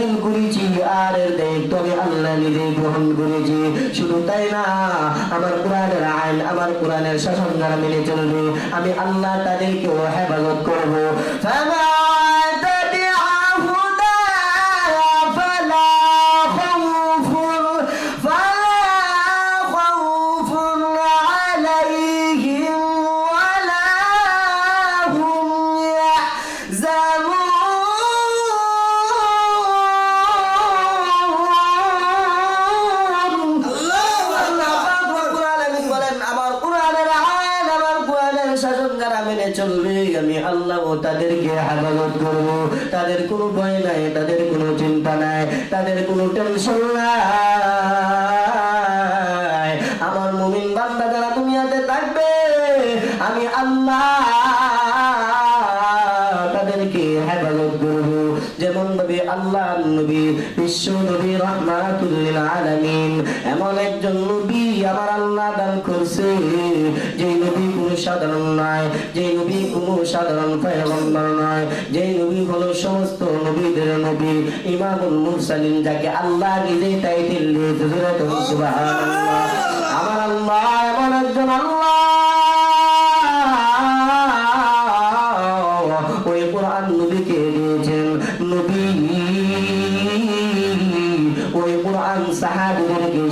দিন করেছি আর দায়িত্ব আমি আল্লাহ নিজে গ্রহণ করেছি। শুধু তাই না, আমার কোরআনের আইন, আমার কোরআনের শাসন দ্বারা মেনে চলবে। আমি আল্লাহ তাদেরকেও হেফাজত করব। শাসন যারা মেনে চলবে, আমি আল্লাহ তাদেরকে হেফাজত করব। তাদের কোনো ভয় নাই তাদের কোনো চিন্তা নাই তাদের কোনো টেনশন নাই। আমার মুমিন বান্দা যারা দুনিয়াতে থাকবে আমি আল্লাহ তাদেরকে হেফাজত করব। যেমন ভাবে আল্লাহ নবী বিশ্ব নবী রহমাতুল্লিল আলামিন এমন একজন নবী আমার আল্লাহ দান সাধারণ নয় যে নবী কোনো সাধারণ পয়গম্বর নয় যে নবী হলো সমস্ত নবীদের নবী, ইমামুল মুরসালিন, যাকে আল্লাহ নিজে সুবহানাল্লাহ। আমার আল্লাহ, এমন একজন আল্লাহ। ওই কোরআন নবীকে দিয়েছেন নবী। ওই কোরআন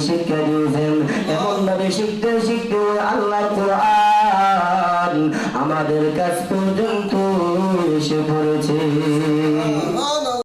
শিক্ষা দিয়েছেন। এমন ভাবে শিখতে শিখতে ওই আল্লাহর কোরআন আমাদের কাছ পর্যন্ত এসে পড়েছে